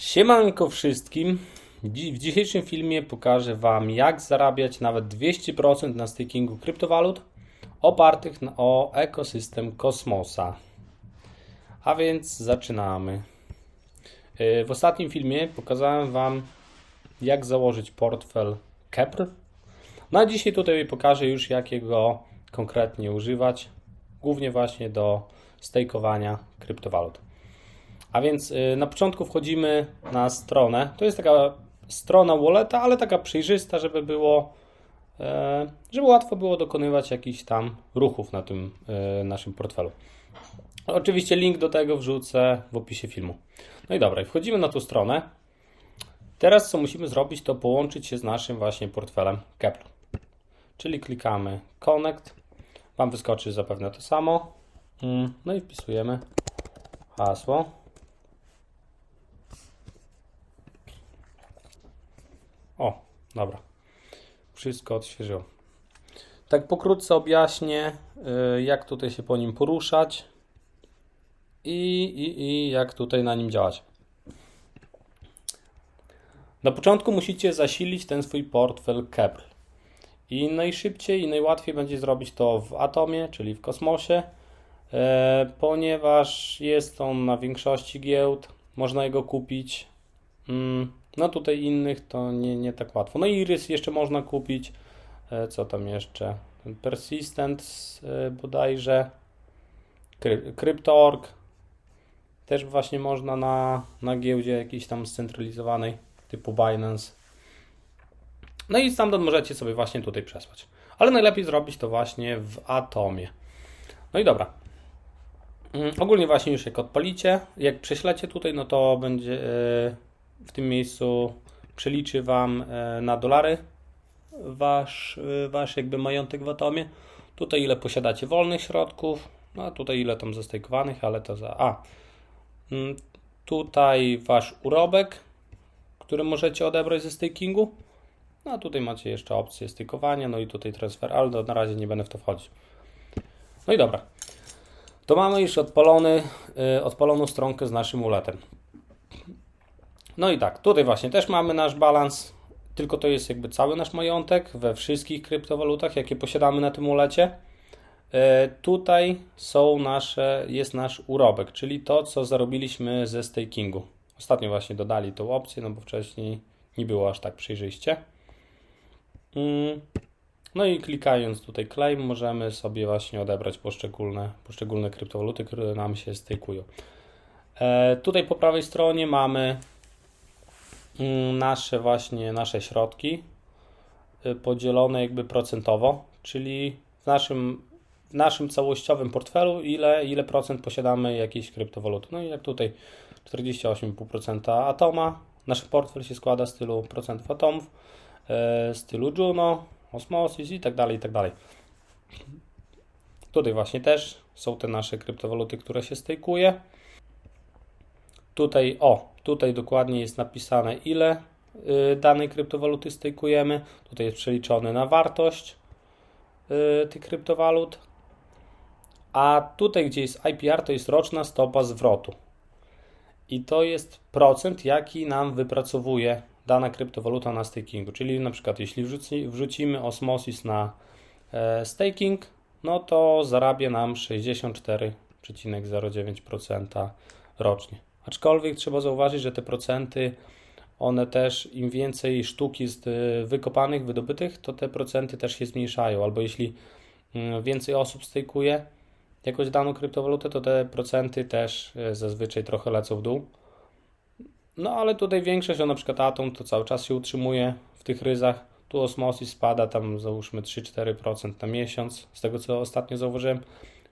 Siemanko wszystkim. W dzisiejszym filmie pokażę Wam, jak zarabiać nawet 200% na stakingu kryptowalut opartych o ekosystem kosmosa. A więc zaczynamy. Yy, W ostatnim filmie pokazałem Wam, jak założyć portfel Kepr. No a dzisiaj tutaj pokażę już, jak jego konkretnie używać, głównie właśnie do stakeowania kryptowalut. A więc y, na początku wchodzimy na stronę. To jest taka strona walleta, ale taka przejrzysta, żeby było, e, żeby łatwo było dokonywać jakichś tam ruchów na tym e, naszym portfelu. Oczywiście link do tego wrzucę w opisie filmu. No i dobra, wchodzimy na tą stronę. Teraz co musimy zrobić, to połączyć się z naszym właśnie portfelem Kepler. Czyli klikamy Connect. Wam wyskoczy zapewne to samo. Mm, No i wpisujemy hasło. O, dobra. Wszystko odświeżyło. Tak pokrótce objaśnię, y, jak tutaj się po nim poruszać i, i, i jak tutaj na nim działać. Na początku musicie zasilić ten swój portfel Kepler. I najszybciej i najłatwiej będzie zrobić to w Atomie, czyli w kosmosie, e, ponieważ jest on na większości giełd, można jego kupić. No tutaj innych to nie, nie tak łatwo. No i Iris jeszcze można kupić. E, Co tam jeszcze? Ten Persistent e, bodajże. Crypto.org. Też właśnie można na, na giełdzie jakiejś tam scentralizowanej typu Binance. No i stamtąd możecie sobie właśnie tutaj przesłać. Ale najlepiej zrobić to właśnie w Atomie. No i dobra. Mm, Ogólnie właśnie już jak odpalicie, jak prześlecie tutaj, no to będzie e, w tym miejscu przeliczy Wam e, na dolary wasz, e, wasz jakby majątek w Atomie. Tutaj ile posiadacie wolnych środków, no a tutaj ile tam zastejkowanych, ale to za... A, Mm, tutaj Wasz urobek, który możecie odebrać ze stakingu. No a tutaj macie jeszcze opcję stykowania, no i tutaj transfer, ale to na razie nie będę w to wchodzić. No i dobra. To mamy już odpalony, yy, odpaloną stronkę z naszym uletem. No i tak, tutaj właśnie też mamy nasz balans, tylko to jest jakby cały nasz majątek we wszystkich kryptowalutach, jakie posiadamy na tym ulecie. E, Tutaj są nasze, jest nasz urobek, czyli to, co zarobiliśmy ze stakingu. Ostatnio właśnie dodali tą opcję, no bo wcześniej nie było aż tak przejrzyście. Mm, No i klikając tutaj claim, możemy sobie właśnie odebrać poszczególne, poszczególne kryptowaluty, które nam się stakują. E, Tutaj po prawej stronie mamy nasze właśnie nasze środki y, podzielone jakby procentowo, czyli w naszym w naszym całościowym portfelu, ile, ile procent posiadamy jakiejś kryptowaluty. No i jak tutaj 48,5% Atoma. Nasz portfel się składa z tylu procentów atomów, e, z tylu Juno, Osmosis i tak dalej, i tak dalej. Tutaj właśnie też są te nasze kryptowaluty, które się stejkuje. Tutaj, o, tutaj dokładnie jest napisane, ile y, danej kryptowaluty stejkujemy. Tutaj jest przeliczone na wartość y, tych kryptowalut. A tutaj, gdzie jest IPR, to jest roczna stopa zwrotu. I to jest procent, jaki nam wypracowuje dana kryptowaluta na stakingu. Czyli na przykład, jeśli wrzuci, wrzucimy Osmosis na e, staking, no to zarabia nam 64,09% rocznie. Aczkolwiek trzeba zauważyć, że te procenty, one też, im więcej sztuk jest e, wykopanych, wydobytych, to te procenty też się zmniejszają. Albo jeśli mm, więcej osób stejkuje, jakąś daną kryptowalutę, to te procenty też e, zazwyczaj trochę lecą w dół. No ale tutaj większość, o na przykład Atom, to cały czas się utrzymuje w tych ryzach. Tu Osmosis spada tam załóżmy 3-4% na miesiąc, z tego co ostatnio zauważyłem.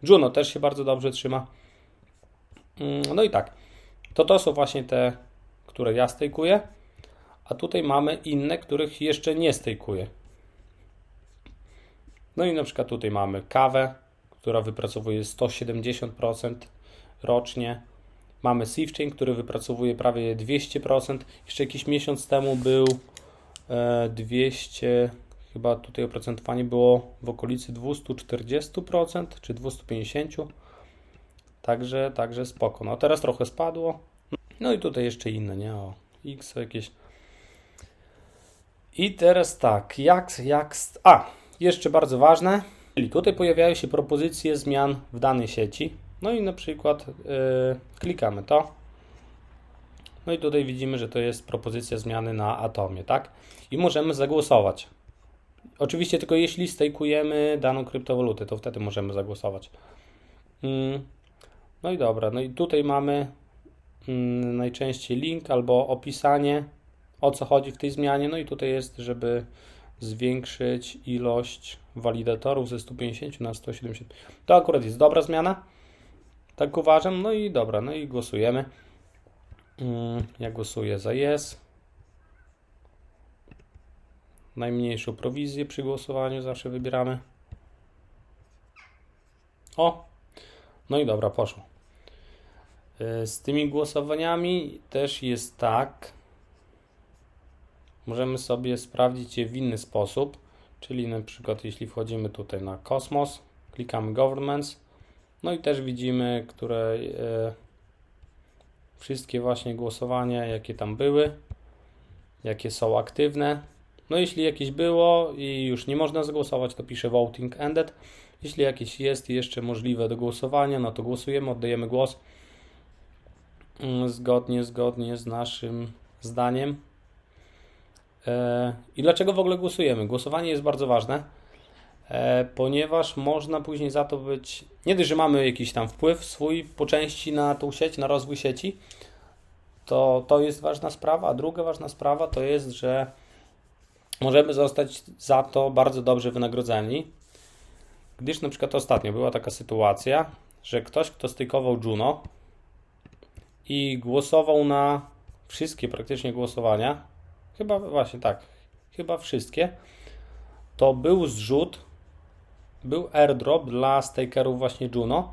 Juno też się bardzo dobrze trzyma. Mm, No i tak, to to są właśnie te, które ja stejkuję, a tutaj mamy inne, których jeszcze nie stejkuję. No i na przykład tutaj mamy kawę, która wypracowuje 170% rocznie. Mamy SafeChain, który wypracowuje prawie 200%. Jeszcze jakiś miesiąc temu był e, 200, chyba tutaj oprocentowanie było w okolicy 240% czy 250%. Także, także spoko. No teraz trochę spadło. No i tutaj jeszcze inne, nie? O, X jakieś. I teraz tak, jak, jak. A, jeszcze bardzo ważne, czyli tutaj pojawiają się propozycje zmian w danej sieci. No i na przykład yy, klikamy to. No i tutaj widzimy, że to jest propozycja zmiany na Atomie, tak? I możemy zagłosować. Oczywiście tylko jeśli stejkujemy daną kryptowalutę, to wtedy możemy zagłosować. Mm, no i dobra, no i tutaj mamy mm, najczęściej link albo opisanie o co chodzi w tej zmianie. No i tutaj jest, żeby zwiększyć ilość walidatorów ze 150 na 170. To akurat jest dobra zmiana. Tak uważam. No i dobra, no i głosujemy. Mm, ja głosuję za yes. Najmniejszą prowizję przy głosowaniu zawsze wybieramy. O! No i dobra, poszło. Y, z tymi głosowaniami też jest tak. Możemy sobie sprawdzić je w inny sposób, czyli na przykład jeśli wchodzimy tutaj na Kosmos, klikamy Governments, no i też widzimy, które e, wszystkie właśnie głosowania, jakie tam były, jakie są aktywne. No jeśli jakieś było i już nie można zagłosować, to pisze Voting Ended. Jeśli jakieś jest jeszcze możliwe do głosowania, no to głosujemy, oddajemy głos mm, zgodnie, zgodnie z naszym zdaniem. E, I dlaczego w ogóle głosujemy? Głosowanie jest bardzo ważne, e, ponieważ można później za to być, nie dość, że mamy jakiś tam wpływ swój po części na tą sieć, na rozwój sieci, to to jest ważna sprawa, a druga ważna sprawa to jest, że możemy zostać za to bardzo dobrze wynagrodzeni, gdyż na przykład ostatnio była taka sytuacja, że ktoś, kto stykował Juno i głosował na wszystkie praktycznie głosowania, chyba właśnie tak, chyba wszystkie, to był zrzut, był airdrop dla stakerów właśnie Juno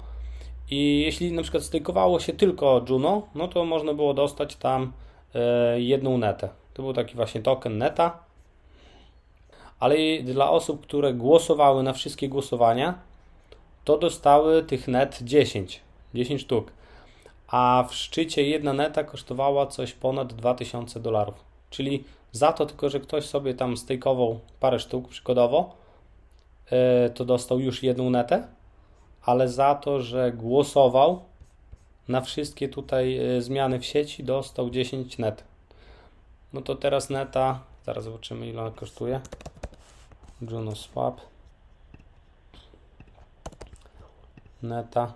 i jeśli na przykład stakeowało się tylko Juno, no to można było dostać tam e, jedną netę. To był taki właśnie token neta, ale dla osób, które głosowały na wszystkie głosowania, to dostały tych net 10, 10 sztuk. A w szczycie jedna neta kosztowała coś ponad 2000 dolarów. Czyli za to tylko, że ktoś sobie tam stejkował parę sztuk przykładowo, e, to dostał już jedną netę, ale za to, że głosował na wszystkie tutaj e, zmiany w sieci, dostał 10 net. No to teraz neta, zaraz zobaczymy ile ona kosztuje. Juno Swap. Neta.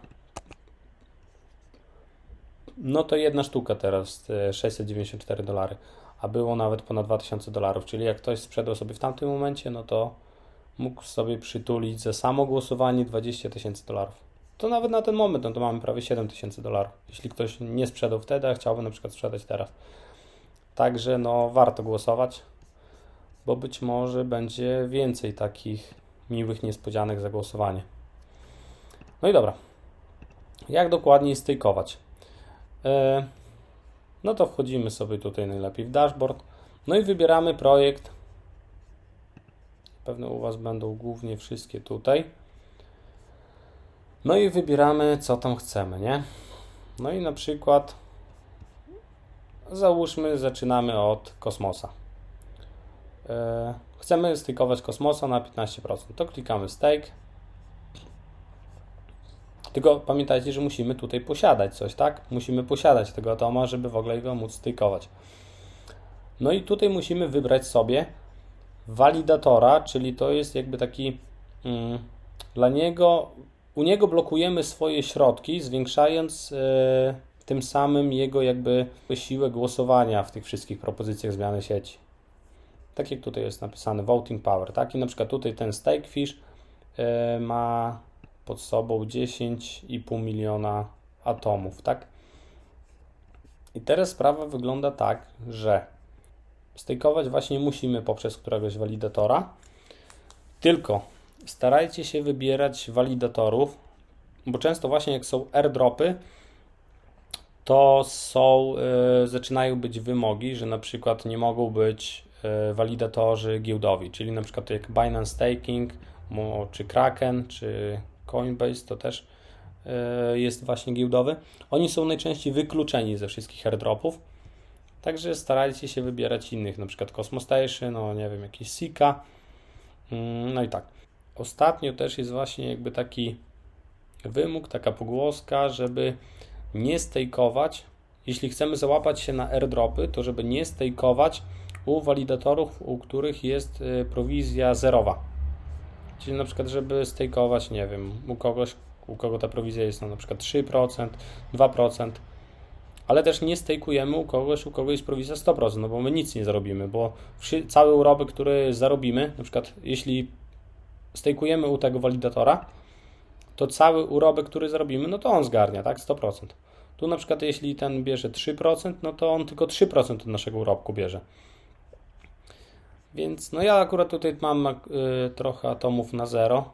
No to jedna sztuka teraz, 694 e, dolary a było nawet ponad 2000 dolarów. Czyli jak ktoś sprzedał sobie w tamtym momencie, no to mógł sobie przytulić za samo głosowanie 20 tysięcy dolarów. To nawet na ten moment, no to mamy prawie 7 tysięcy dolarów. Jeśli ktoś nie sprzedał wtedy, a chciałby na przykład sprzedać teraz. Także no warto głosować, bo być może będzie więcej takich miłych niespodzianek za głosowanie. No i dobra. Jak dokładniej stejkować? Yy, no to wchodzimy sobie tutaj najlepiej w dashboard. No i wybieramy projekt. Pewne u Was będą głównie wszystkie tutaj. No i wybieramy, co tam chcemy, nie? No i na przykład załóżmy, zaczynamy od kosmosa. E, chcemy stykować kosmosa na 15%. To klikamy stake. Tylko pamiętajcie, że musimy tutaj posiadać coś, tak? Musimy posiadać tego atoma, żeby w ogóle go móc stykować. No i tutaj musimy wybrać sobie walidatora, czyli to jest jakby taki mm, dla niego, u niego blokujemy swoje środki, zwiększając e, tym samym jego jakby siłę głosowania w tych wszystkich propozycjach zmiany sieci. Tak jak tutaj jest napisane voting power, tak? I na przykład tutaj ten stakefish e, ma pod sobą 10,5 miliona atomów, tak? I teraz sprawa wygląda tak, że stejkować właśnie musimy poprzez któregoś walidatora, tylko starajcie się wybierać walidatorów, bo często właśnie jak są airdropy, to są, yy, zaczynają być wymogi, że na przykład nie mogą być walidatorzy giełdowi, czyli na przykład jak Binance Staking, czy Kraken, czy Coinbase to też e, jest właśnie giełdowy, oni są najczęściej wykluczeni ze wszystkich airdropów. Także starajcie się wybierać innych, na przykład Cosmo Station, no nie wiem, jakiś Sika. Mm, No i tak. Ostatnio też jest właśnie jakby taki wymóg, taka pogłoska, żeby nie stejkować. Jeśli chcemy załapać się na airdropy, to żeby nie stejkować u walidatorów, u których jest y, prowizja zerowa. Czyli na przykład, żeby stejkować, nie wiem, u kogoś, u kogo ta prowizja jest no, na przykład 3%, 2%, ale też nie stejkujemy u kogoś, u kogo jest prowizja 100%, no bo my nic nie zarobimy, bo cały urobek, który zarobimy, na przykład jeśli stejkujemy u tego walidatora, to cały urobek, który zarobimy, no to on zgarnia, tak, 100%. Tu na przykład jeśli ten bierze 3%, no to on tylko 3% od naszego urobku bierze. Więc no ja akurat tutaj mam y, trochę atomów na zero,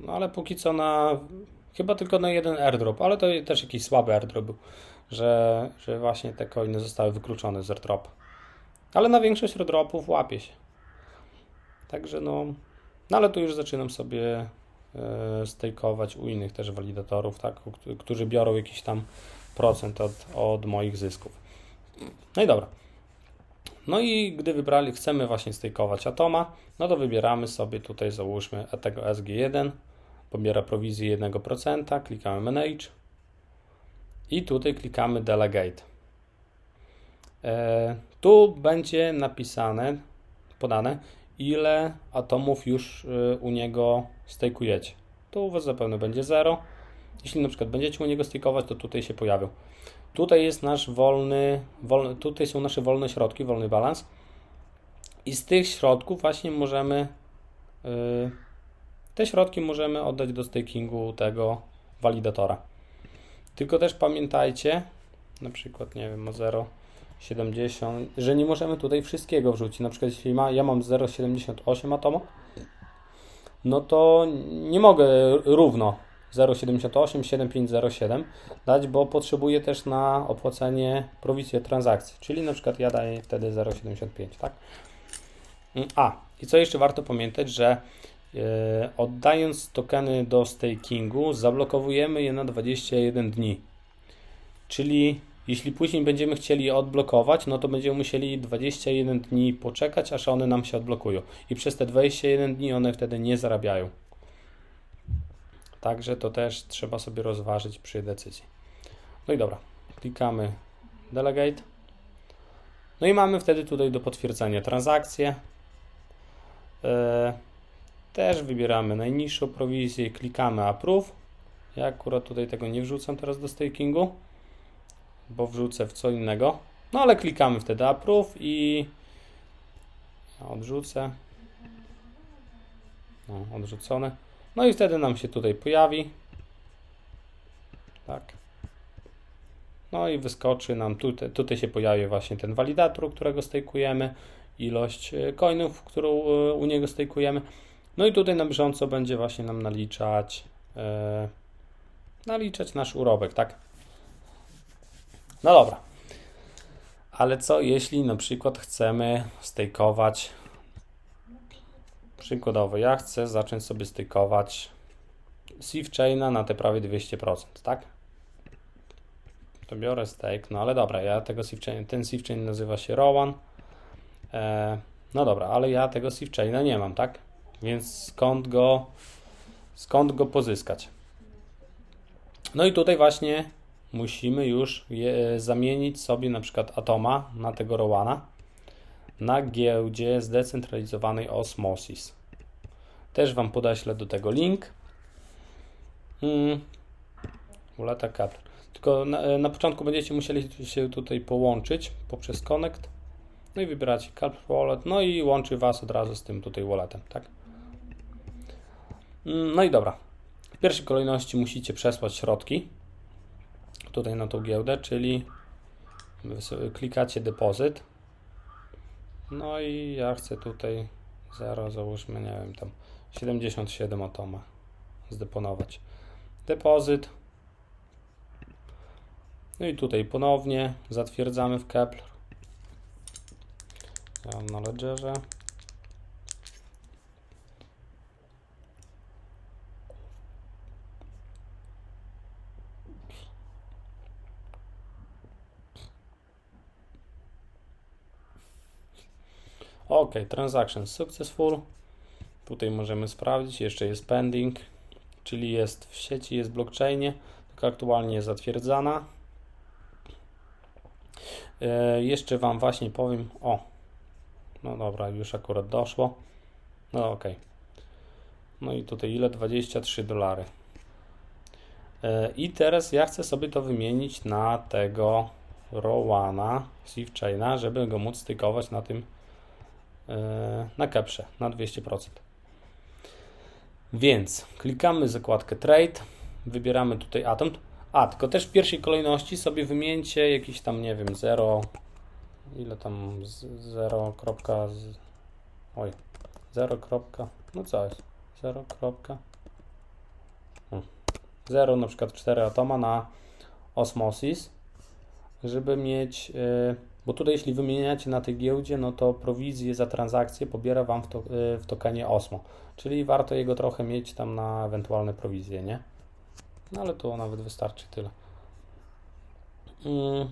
no ale póki co na chyba tylko na jeden airdrop, ale to też jakiś słaby airdrop był, że, że właśnie te coiny zostały wykluczone z airdropa. Ale na większość airdropów łapie się. Także no, no ale tu już zaczynam sobie y, stejkować u innych też walidatorów, tak, którzy biorą jakiś tam procent od, od moich zysków. No i dobra. No i gdy wybrali, chcemy właśnie stejkować Atoma, no to wybieramy sobie tutaj, załóżmy tego SG1, pobiera prowizję 1%, klikamy Manage i tutaj klikamy Delegate. E, tu będzie napisane, podane, ile atomów już y, u niego stejkujecie. Tu u Was zapewne będzie 0. Jeśli na przykład będziecie u niego stejkować, to tutaj się pojawią. Tutaj jest nasz wolny, wolny, tutaj są nasze wolne środki, wolny balans. I z tych środków właśnie możemy yy, te środki możemy oddać do stakingu tego walidatora. Tylko też pamiętajcie, na przykład nie wiem, o 0,70, że nie możemy tutaj wszystkiego wrzucić. Na przykład jeśli ma, ja mam 0,78 atomu, no to nie mogę równo 0,78, 7507 dać, bo potrzebuję też na opłacenie prowizję transakcji, czyli na przykład ja daję wtedy 0,75, tak? A, i co jeszcze warto pamiętać, że e, oddając tokeny do stakingu, zablokowujemy je na 21 dni. Czyli jeśli później będziemy chcieli je odblokować, no to będziemy musieli 21 dni poczekać, aż one nam się odblokują. I przez te 21 dni one wtedy nie zarabiają. Także to też trzeba sobie rozważyć przy decyzji. No i dobra, klikamy Delegate. No i mamy wtedy tutaj do potwierdzenia transakcję. E, też wybieramy najniższą prowizję, klikamy Approve. Ja akurat tutaj tego nie wrzucam teraz do stakingu, bo wrzucę w co innego. No ale klikamy wtedy Approve i odrzucę. No, odrzucone. No i wtedy nam się tutaj pojawi. Tak. No i wyskoczy nam tutaj, tutaj się pojawi właśnie ten walidator, którego stejkujemy, ilość e, coinów, którą e, u niego stejkujemy. No i tutaj na bieżąco będzie właśnie nam naliczać e, naliczać nasz urobek, tak? No dobra. Ale co jeśli na przykład chcemy stejkować Przykładowo, ja chcę zacząć sobie stykować Sieve Chaina na te prawie 200%, tak? To biorę stake, no ale dobra, ja tego Sieve Chain, ten Chain nazywa się Rowan. E, no dobra, ale ja tego Sieve Chaina nie mam, tak? Więc skąd go, skąd go pozyskać? No i tutaj właśnie musimy już je, zamienić sobie na przykład Atoma na tego Rowana na giełdzie zdecentralizowanej Osmosis. Też Wam podeślę do tego link. Hmm. Ulata. Tylko na, na, początku będziecie musieli się tutaj połączyć poprzez Connect. No i wybieracie Capital Wallet. No i łączy Was od razu z tym tutaj walletem, tak? No i dobra. W pierwszej kolejności musicie przesłać środki tutaj na tą giełdę, czyli klikacie depozyt no i ja chcę tutaj 0, załóżmy, nie wiem, tam 77 atoma zdeponować. Depozyt. No i tutaj ponownie zatwierdzamy w Kepler. Ja na ledgerze. Ok, transaction successful. Tutaj możemy sprawdzić, jeszcze jest pending, czyli jest w sieci, jest w blockchainie, tylko aktualnie jest zatwierdzana. E, jeszcze Wam właśnie powiem, o, no dobra, już akurat doszło. No ok. No i tutaj ile? 23 dolary. E, I teraz ja chcę sobie to wymienić na tego Rowana, Chaina, żeby go móc stykować na tym na Kepsze na 200%. Więc klikamy zakładkę Trade, wybieramy tutaj Atom. A, tylko też w pierwszej kolejności sobie wymieńcie jakiś tam, nie wiem, 0, ile tam, 0, oj, 0, no co jest, 0, 0 na przykład 4 atoma na Osmosis, żeby mieć, y, bo tutaj jeśli wymieniacie na tej giełdzie, no to prowizję za transakcję pobiera Wam w, to, y, w tokenie Osmo, czyli warto jego trochę mieć tam na ewentualne prowizje, nie? No ale tu nawet wystarczy tyle. Mm.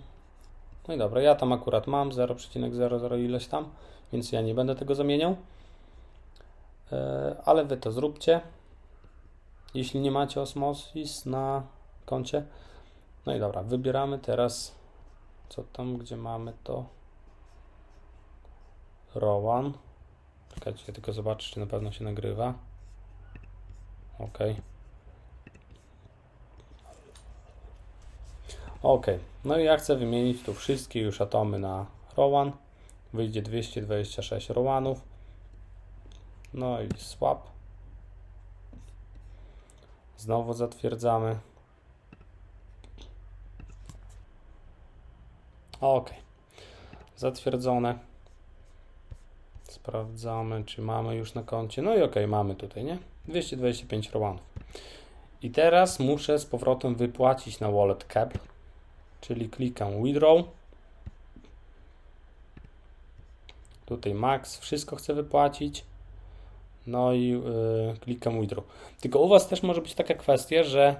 No i dobra, ja tam akurat mam 0,00 ileś tam, więc ja nie będę tego zamieniał. Y, ale Wy to zróbcie jeśli nie macie Osmosis na koncie. No i dobra, wybieramy teraz co tam, gdzie mamy to Rowan. Czekajcie, tylko zobaczę, czy na pewno się nagrywa. OK. OK, no i ja chcę wymienić tu wszystkie już atomy na Rowan. Wyjdzie 226 Rowanów. No i swap. Znowu zatwierdzamy. OK. Zatwierdzone. Sprawdzamy, czy mamy już na koncie. No i OK, mamy tutaj, nie? 225 rowanów. I teraz muszę z powrotem wypłacić na wallet cap, czyli klikam withdraw. Tutaj max, wszystko chcę wypłacić. No i yy, klikam withdraw. Tylko u Was też może być taka kwestia, że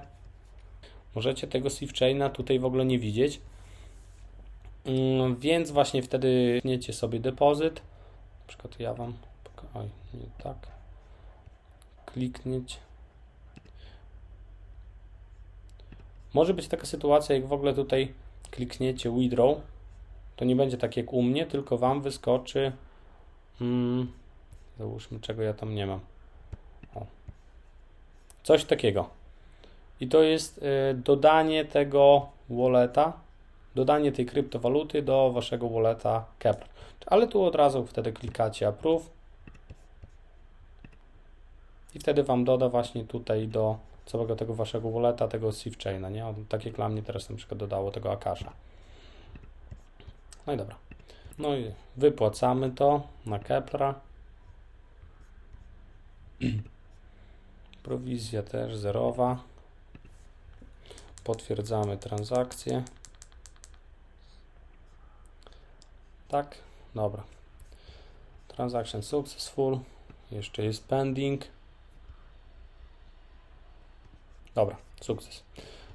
możecie tego chaina tutaj w ogóle nie widzieć. Yy, więc właśnie wtedy klikniecie sobie depozyt. Na przykład ja Wam. Oj, nie tak. Kliknieć. Może być taka sytuacja, jak w ogóle tutaj klikniecie withdraw, to nie będzie tak jak u mnie, tylko Wam wyskoczy. Hmm, Załóżmy, czego ja tam nie mam. O. Coś takiego. I to jest y, dodanie tego walleta, dodanie tej kryptowaluty do waszego walleta Kepler. Ale tu od razu wtedy klikacie Approve i wtedy wam doda właśnie tutaj do całego tego waszego walleta, tego SafeChaina, nie? Tak jak dla mnie teraz na przykład dodało tego Akasha. No i dobra. No i wypłacamy to na Keplera. Prowizja też zerowa. Potwierdzamy transakcję. Tak, dobra. Transaction successful. Jeszcze jest pending. Dobra, sukces.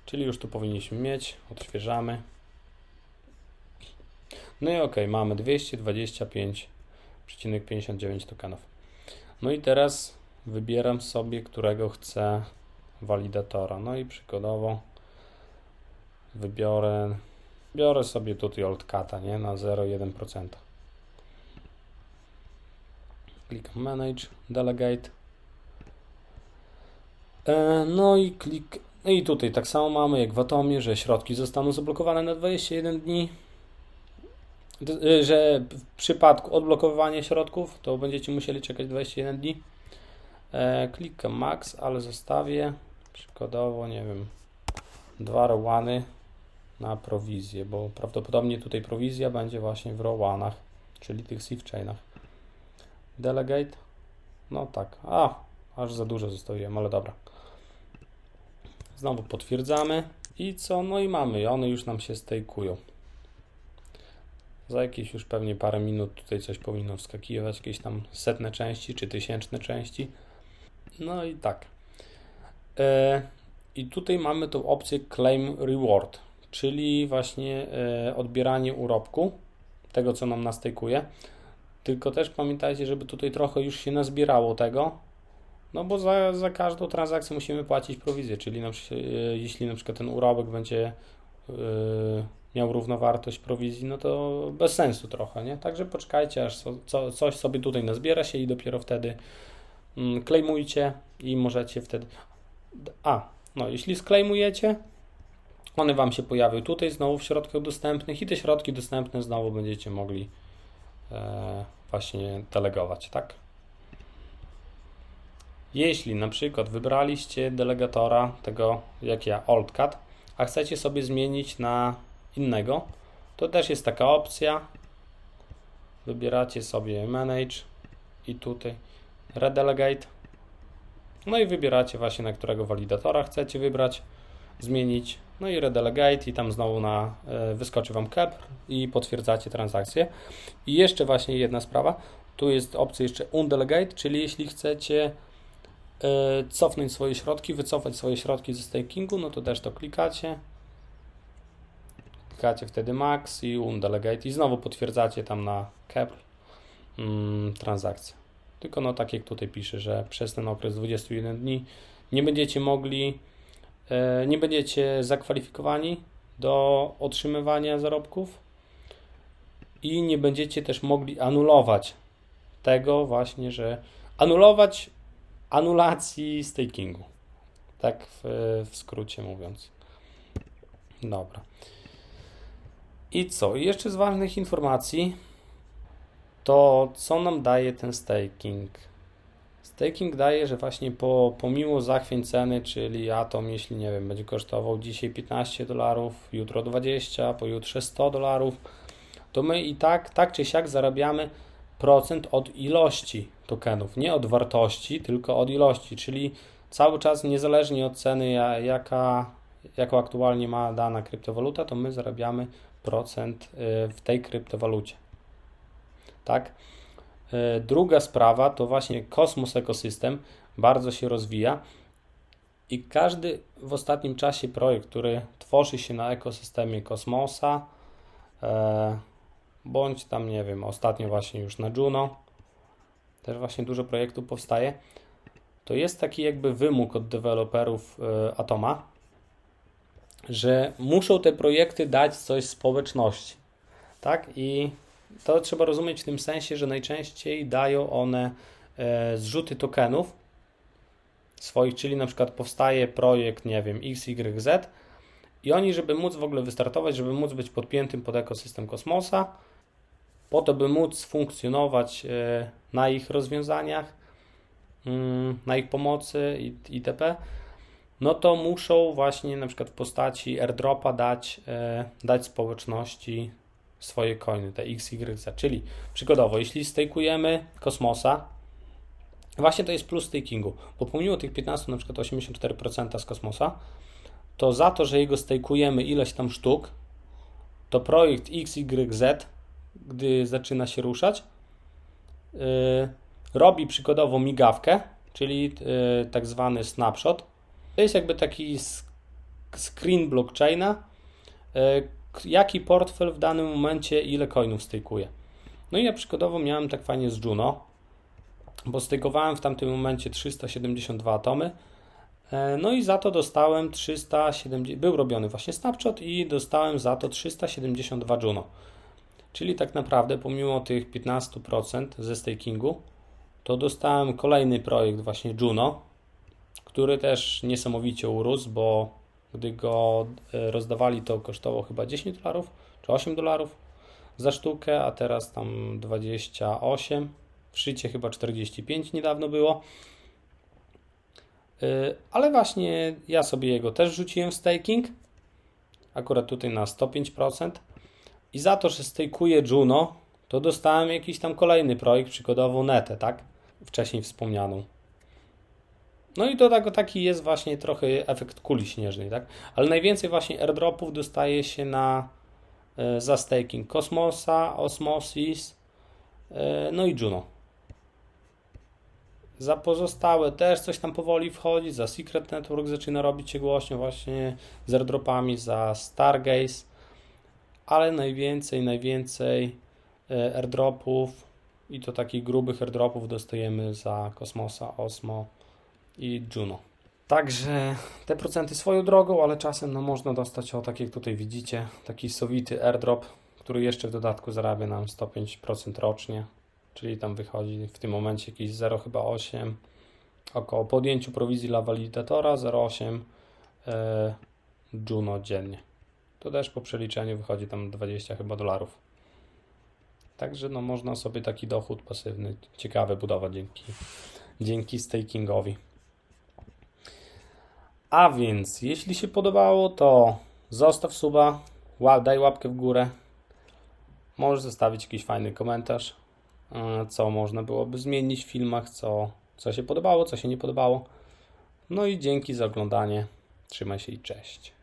Czyli już tu powinniśmy mieć. Odświeżamy. No i ok, mamy 225,59 tokenów. No i teraz wybieram sobie, którego chcę walidatora. No i przykładowo wybiorę, biorę sobie tutaj oldcata, nie, na 0,1%. Klikam Manage, Delegate. E, no i klik, no i tutaj tak samo mamy jak w Atomie, że środki zostaną zablokowane na 21 dni. E, że w przypadku odblokowywania środków to będziecie musieli czekać 21 dni. E, klikam max, ale zostawię przykładowo, nie wiem, dwa rołany na prowizję, bo prawdopodobnie tutaj prowizja będzie właśnie w rołanach, czyli tych sieve chainach. Delegate, no tak, a, aż za dużo zostawiłem, ale dobra. Znowu potwierdzamy i co? No i mamy, one już nam się stejkują. Za jakieś już pewnie parę minut tutaj coś powinno wskakiwać, jakieś tam setne części czy tysięczne części. No i tak. E, I tutaj mamy tą opcję Claim Reward, czyli właśnie e, odbieranie urobku, tego co nam następuje. Tylko też pamiętajcie, żeby tutaj trochę już się nazbierało tego, no bo za, za każdą transakcję musimy płacić prowizję, czyli na, e, jeśli na przykład ten urobek będzie e, miał równowartość prowizji, no to bez sensu trochę, nie? Także poczekajcie, aż so, co, coś sobie tutaj nazbiera się i dopiero wtedy mm, klejmujcie i możecie wtedy... A, no jeśli sklejmujecie, one Wam się pojawią tutaj znowu w środkach dostępnych i te środki dostępne znowu będziecie mogli e, właśnie delegować, tak? Jeśli na przykład wybraliście delegatora tego jak ja, AltCat, a chcecie sobie zmienić na innego, to też jest taka opcja. Wybieracie sobie Manage i tutaj Redelegate. No i wybieracie właśnie na którego walidatora chcecie wybrać, zmienić. No i Redelegate i tam znowu na, e, wyskoczy Wam CAP i potwierdzacie transakcję. I jeszcze właśnie jedna sprawa. Tu jest opcja jeszcze Undelegate, czyli jeśli chcecie e, cofnąć swoje środki, wycofać swoje środki ze stakingu, no to też to klikacie. Klikacie wtedy max i undelegate i znowu potwierdzacie tam na CAP mm, transakcję. Tylko no tak jak tutaj pisze, że przez ten okres 21 dni nie będziecie mogli, nie będziecie zakwalifikowani do otrzymywania zarobków i nie będziecie też mogli anulować tego właśnie, że anulować anulacji stakingu. Tak w, w skrócie mówiąc. Dobra. I co? Jeszcze z ważnych informacji to co nam daje ten staking? Staking daje, że właśnie po, pomimo zachwień ceny, czyli atom, jeśli nie wiem, będzie kosztował dzisiaj 15 dolarów, jutro 20, pojutrze 100 dolarów, to my i tak, tak czy siak zarabiamy procent od ilości tokenów, nie od wartości, tylko od ilości, czyli cały czas niezależnie od ceny, ja- jaka, jaką aktualnie ma dana kryptowaluta, to my zarabiamy procent y, w tej kryptowalucie. Tak? Y, Druga sprawa to właśnie kosmos ekosystem bardzo się rozwija i każdy w ostatnim czasie projekt, który tworzy się na ekosystemie kosmosa, e, bądź tam, nie wiem, ostatnio właśnie już na Juno, też właśnie dużo projektów powstaje, to jest taki jakby wymóg od deweloperów e, Atoma, że muszą te projekty dać coś społeczności. Tak? I to trzeba rozumieć w tym sensie, że najczęściej dają one e, zrzuty tokenów swoich, czyli na przykład powstaje projekt, nie wiem, XYZ i oni, żeby móc w ogóle wystartować, żeby móc być podpiętym pod ekosystem kosmosa, po to, by móc funkcjonować e, na ich rozwiązaniach, mm, na ich pomocy itp., no to muszą właśnie na przykład w postaci airdropa dać, e, dać społeczności swoje coiny, te XYZ. Czyli przykładowo, jeśli stakujemy kosmosa, właśnie to jest plus stakingu, bo pomimo tych 15, na przykład 84% z kosmosa, to za to, że jego stakujemy ileś tam sztuk, to projekt XYZ, gdy zaczyna się ruszać, yy, robi przykładowo migawkę, czyli yy, tak zwany snapshot. To jest jakby taki screen blockchaina, yy, jaki portfel w danym momencie, ile coinów stykuje. No i ja przykładowo miałem tak fajnie z Juno, bo stykowałem w tamtym momencie 372 atomy, E, No i za to dostałem 370, był robiony właśnie snapshot i dostałem za to 372 Juno. Czyli tak naprawdę pomimo tych 15% ze stakingu, to dostałem kolejny projekt właśnie Juno, który też niesamowicie urósł, bo gdy go e, rozdawali to kosztowało chyba 10 dolarów czy 8 dolarów za sztukę, a teraz tam 28, w szycie chyba 45 niedawno było. Y, Ale właśnie ja sobie jego też rzuciłem w staking, akurat tutaj na 105%. I za to, że stakuję Juno, to dostałem jakiś tam kolejny projekt, przykładowo Netę, tak? Wcześniej wspomnianą. No i to tak, taki jest właśnie trochę efekt kuli śnieżnej, tak? Ale najwięcej właśnie airdropów dostaje się na e, za staking Kosmosa, Osmosis, e, no i Juno. Za pozostałe też coś tam powoli wchodzi, za Secret Network zaczyna robić się głośno właśnie z airdropami, za Stargaze, ale najwięcej, najwięcej e, airdropów i to takich grubych airdropów dostajemy za Kosmosa, Osmo i Juno. Także te procenty swoją drogą, ale czasem no, można dostać, o tak jak tutaj widzicie, taki sowity airdrop, który jeszcze w dodatku zarabia nam 105% rocznie, czyli tam wychodzi w tym momencie jakieś 0 chyba 8, około podjęciu prowizji dla walidatora 0,8 e, Juno dziennie. To też po przeliczeniu wychodzi tam 20 chyba dolarów. Także no można sobie taki dochód pasywny ciekawy budować dzięki, dzięki stakingowi. A więc, jeśli się podobało, to zostaw suba, daj łapkę w górę. Możesz zostawić jakiś fajny komentarz, e, co można byłoby zmienić w filmach, co, co się podobało, co się nie podobało. No i dzięki za oglądanie. Trzymaj się i cześć.